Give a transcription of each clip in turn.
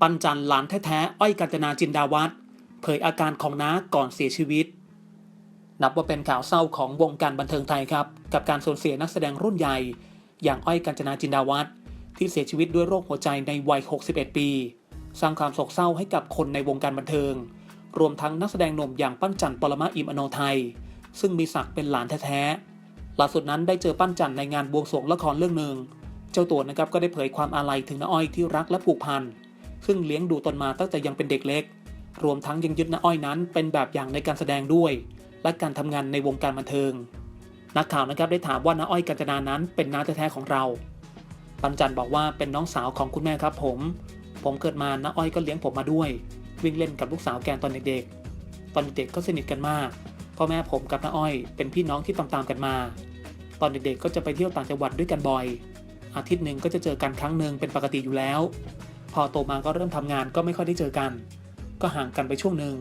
ปันจันหลานแท้ๆ อ้อยกัญจนาจินดาวัฒน์เผยอาการของน้าก่อนเสียชีวิต นับว่าเป็นข่าวเศร้าของวงการบันเทิงไทยครับ กับการสูญเสียนักแสดงรุ่นใหญ่ อย่างอ้อยกัญจนาจินดาวัฒน์ที่เสียชีวิตด้วยโรคหัวใจในวัย 61 ปี สร้างความโศกเศร้าให้กับคนในวงการบันเทิง รวมทั้งนักแสดงหนุ่มอย่างปั้นจันปรมาอิมอโนไทย ซึ่งมีศักดิ์เป็นหลานแท้ๆล่าสุดนั้นได้เจอปั้นจันในงานบวงสรวงละครเรื่องหนึ่ง เจ้าตัวนะครับก็ได้เผยความอาลัยถึงน้าอ้อยที่รักและผูกพัน ซึ่งเลี้ยงดูตนมาตั้งแต่ยังเป็นเด็กเล็ก รวมทั้งยังยึดน้าอ้อยนั้น เป็นแบบอย่างในการแสดงด้วย และการทำงานในวงการบันเทิง นักข่าวนะครับได้ถามว่าน้าอ้อยกัญจนานั้นเป็นน้าแท้ๆของเราปันจันบอกว่าเป็นน้องสาวของคุณแม่ครับผม ผมเกิดมาน้าอ้อยก็เลี้ยงผมมาด้วย วิ่งเล่นกับลูกสาวแกนตอนเด็กๆ ตอนเด็กๆก็สนิทกันมาก พ่อแม่ผมกับน้าอ้อยเป็นพี่น้องที่ตามๆกันมา ตอนเด็กๆก็จะไปเที่ยวต่างจังหวัดด้วยกันบ่อย อาทิตย์หนึ่งก็จะเจอกันครั้งหนึ่งเป็นปกติอยู่แล้ว พอโตมาก็เริ่มทำงานก็ไม่ค่อยได้เจอกัน ก็ห่างกันไปช่วงหนึ่ง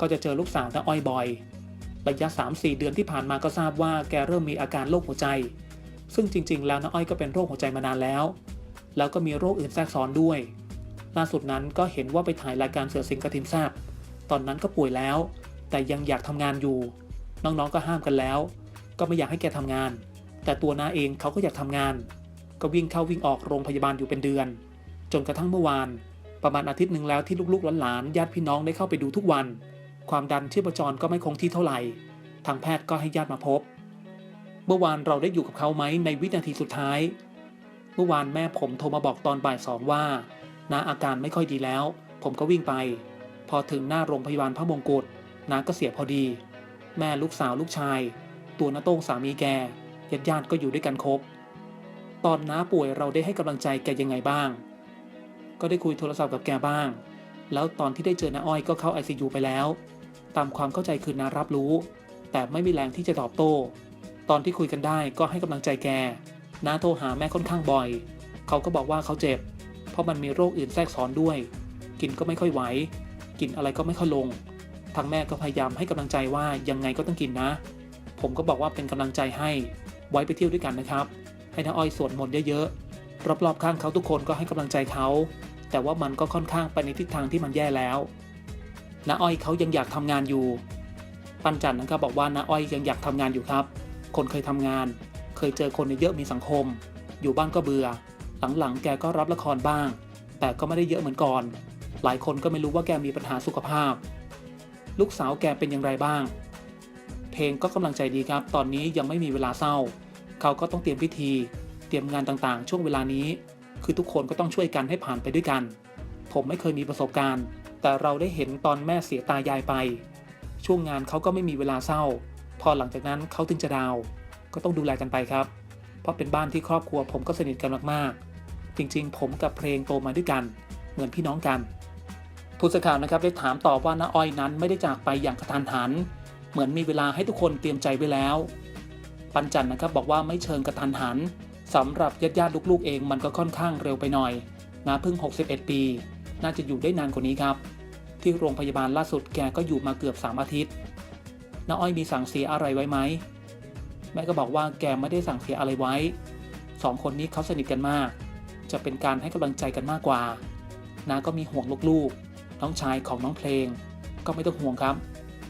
ก็จะเจอลูกสาวน้าอ้อยบ่อย ระยะ 3-4 เดือนที่ผ่านมาก็ทราบว่าแกเริ่มมีอาการโรคหัวใจ ซึ่งจริง ๆ แล้วน้าอ้อยก็เป็นโรคหัวใจมานานแล้ว แล้วก็มีโรคอื่นแทรกซ้อนด้วย ล่าสุดนั้นก็เห็นว่าไปถ่ายรายการเสือสิงกระทิมแซบตอนนั้นก็ป่วยแล้ว แต่ยังอยากทำงานอยู่ น้องๆก็ห้ามกันแล้ว ก็ไม่อยากให้แกทำงาน แต่ตัวน้าเองเขาก็อยากทำงาน ก็วิ่งเข้าวิ่งออกโรงพยาบาลอยู่เป็นเดือน จนกระทั่งเมื่อวาน ประมาณอาทิตย์หนึ่งแล้วที่ลูกๆหลานๆญาติพี่น้องได้เข้าไปดูทุกวัน ความดันชีพจรก็ไม่คงที่เท่าไหร่ ทางแพทย์ก็ให้ญาติมาพบ เมื่อวานเราได้อยู่กับเขาไหมในวินาทีสุดท้าย เมื่อวานแม่ผมโทรมาบอกตอนบ่ายสองว่าน้าอาการไม่ค่อยดีแล้ว ผมก็วิ่งไป พอถึงหน้าโรงพยาบาลพระมงกุฎน้าก็เสียพอดี แม่ลูกสาวลูกชาย ตัวน้าโต้งสามีแกญาติญาติก็อยู่ด้วยกันครบตอนน้าป่วยเราได้ให้กำลังใจแกยังไงบ้าง ก็ได้คุยโทรศัพท์กับแกบ้าง แล้วตอนที่ได้เจอน้าอ้อยก็เข้า ICU ไปแล้ว ตามความเข้าใจคือน้ารับรู้ แต่ไม่มีแรงที่จะตอบโต้ ตอนที่คุยกันได้ก็ให้กำลังใจแกน้าโทรหาแม่ค่อนข้างบ่อย เขาก็บอกว่าเขาเจ็บ เพราะมันมีโรคอื่นแทรกซ้อนด้วย กินก็ไม่ค่อยไหว กินอะไรก็ไม่ค่อยลง ทางแม่ก็พยายามให้กำลังใจว่ายังไงก็ต้องกินนะ ผมก็บอกว่าเป็นกำลังใจให้ ไว้ไปเที่ยวด้วยกันนะครับ ให้น้าอ้อยสวดมนต์เยอะๆ รอบๆข้างเขาทุกคนก็ให้กำลังใจเขา แต่ว่ามันก็ค่อนข้างไปในทิศทางที่มันแย่แล้วน้าอ้อยเขายังอยากทำงานอยู่ ปันจันนะครับบอกว่าน้าอ้อยยังอยากทำงานอยู่ครับ คนเคยทำงาน เคยเจอคนเยอะมีสังคม อยู่บ้านก็เบื่อ หลังๆ แกก็รับละครบ้าง แต่ก็ไม่ได้เยอะเหมือนก่อน หลายคนก็ไม่รู้ว่าแกมีปัญหาสุขภาพ ลูกสาวแกเป็นอย่างไรบ้าง เพลงก็กำลังใจดีครับ ตอนนี้ยังไม่มีเวลาเศร้า เขาก็ต้องเตรียมพิธี เตรียมงานต่างๆ ช่วงเวลานี้ คือทุกคนก็ต้องช่วยกันให้ผ่านไปด้วยกัน ผมไม่เคยมีประสบการณ์ แต่เราได้เห็นตอนแม่เสียตายายไป ช่วงงานเขาก็ไม่มีเวลาเศร้า พอหลังจากนั้นเขาถึงจะดาว ก็ต้องดูแลกันไปครับ เพราะเป็นบ้านที่ครอบครัวผมก็สนิทกันมากๆ จริงๆ ผมกับเพลงโตมาด้วยกัน เหมือนพี่น้องกันผู้สื่อข่าวนะครับได้ถามตอบว่าน้าอ้อยนั้นไม่ได้จากไปอย่างกระทันหัน เหมือนมีเวลาให้ทุกคนเตรียมใจไว้แล้ว ปันจันนะครับบอกว่าไม่เชิงกระทันหัน สำหรับญาติญาติๆลูกๆเองมันก็ค่อนข้างเร็วไปหน่อยนาเพิ่ง 61 ปี น่าจะอยู่ได้นานกว่านี้ครับ ที่โรงพยาบาลล่าสุดแกก็อยู่มาเกือบ 3 อาทิตย์น้าอ้อยมีสั่งเสียอะไรไว้ไหมแม่ก็บอกว่าแกไม่ได้สั่งเสียอะไรไว้สองคนนี้เขาสนิทกันมาก จะเป็นการให้กำลังใจกันมากกว่าน้าก็มีห่วงลูกๆ น้องชายของน้องเพลง ก็ไม่ต้องห่วงครับ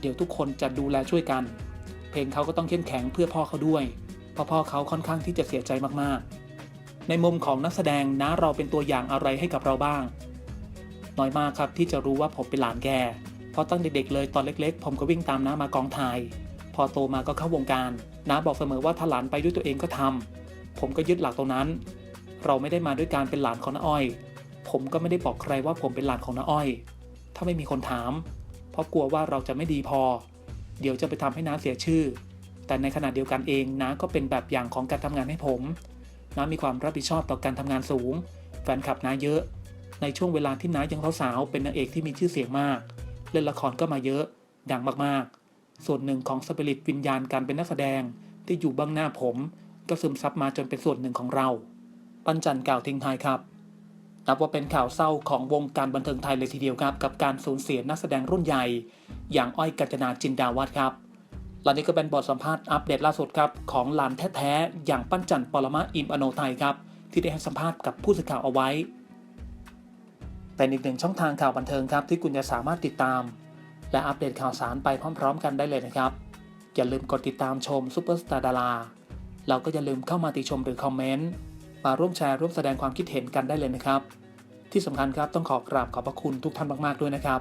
เดี๋ยวทุกคนจะดูแลช่วยกัน เพลงเขาก็ต้องเข้มแข็งเพื่อพ่อเขาด้วย เพราะพ่อเขาค่อนข้างที่จะเสียใจมากๆ ในมุมของนักแสดงนะเราเป็นตัวอย่างอะไรให้กับเราบ้าง น้อยมากครับที่จะรู้ว่าผมเป็นหลานแก เพราะตั้งเด็กๆเลยตอนเล็กๆ ผมก็วิ่งตามน้ามากองถ่าย พอโตมาก็เข้าวงการน้าบอกเสมอว่าถ้าหลานไปด้วยตัวเองก็ทำผมก็ยึดหลักตรงนั้น เราไม่ได้มาด้วยการเป็นหลานของน้าอ้อย ผมก็ไม่ได้บอกใครว่าผมเป็นหลานของน้าอ้อย ถ้าไม่มีคนถาม เพราะกลัวว่าเราจะไม่ดีพอ เดี๋ยวจะไปทำให้น้าเสียชื่อ แต่ในขณะเดียวกันเองน้าก็เป็นแบบอย่างของการทำงานให้ผมน้ามีความรับผิดชอบต่อการทำงานสูง แฟนคลับน้าเยอะ ในช่วงเวลาที่น้ายังสาวๆเป็นนางเอกที่มีชื่อเสียงมาก เล่นละครก็มาเยอะ ดังมากๆ ส่วนหนึ่งของสปิริตวิญญาณการเป็นนักแสดงที่อยู่เบื้องหน้าผม ก็ซึมซับมาจนเป็นส่วนหนึ่งของเรา ปัญจันกล่าวทิ้งท้ายครับนับว่าเป็นข่าวเศร้าของวงการบันเทิงไทยเลยทีเดียวครับ กับการสูญเสียนักแสดงรุ่นใหญ่ อย่างอ้อยกัจนาจินดาวัฒน์ครับ และนี่ก็เป็นบทสัมภาษณ์อัปเดตล่าสุดครับของหลานแท้ๆอย่างปั้นจันปรมาอิมอโนไทยครับที่ได้ให้สัมภาษณ์กับผู้สื่อข่าวเอาไว้ เป็นอีกหนึ่งช่องทางข่าวบันเทิงครับที่คุณจะสามารถติดตาม และอัปเดตข่าวสารไปพร้อม ๆ กันได้เลยนะครับ อย่าลืมกดติดตามชมซูเปอร์สตาร์ดาราเราก็อย่าลืมเข้ามาติชมหรือคอมเมนต์มาร่วมแชร์ร่วมแสดงความคิดเห็นกันได้เลยนะครับ ที่สำคัญครับต้องขอกราบขอบพระคุณทุกท่านมากๆด้วยนะครับ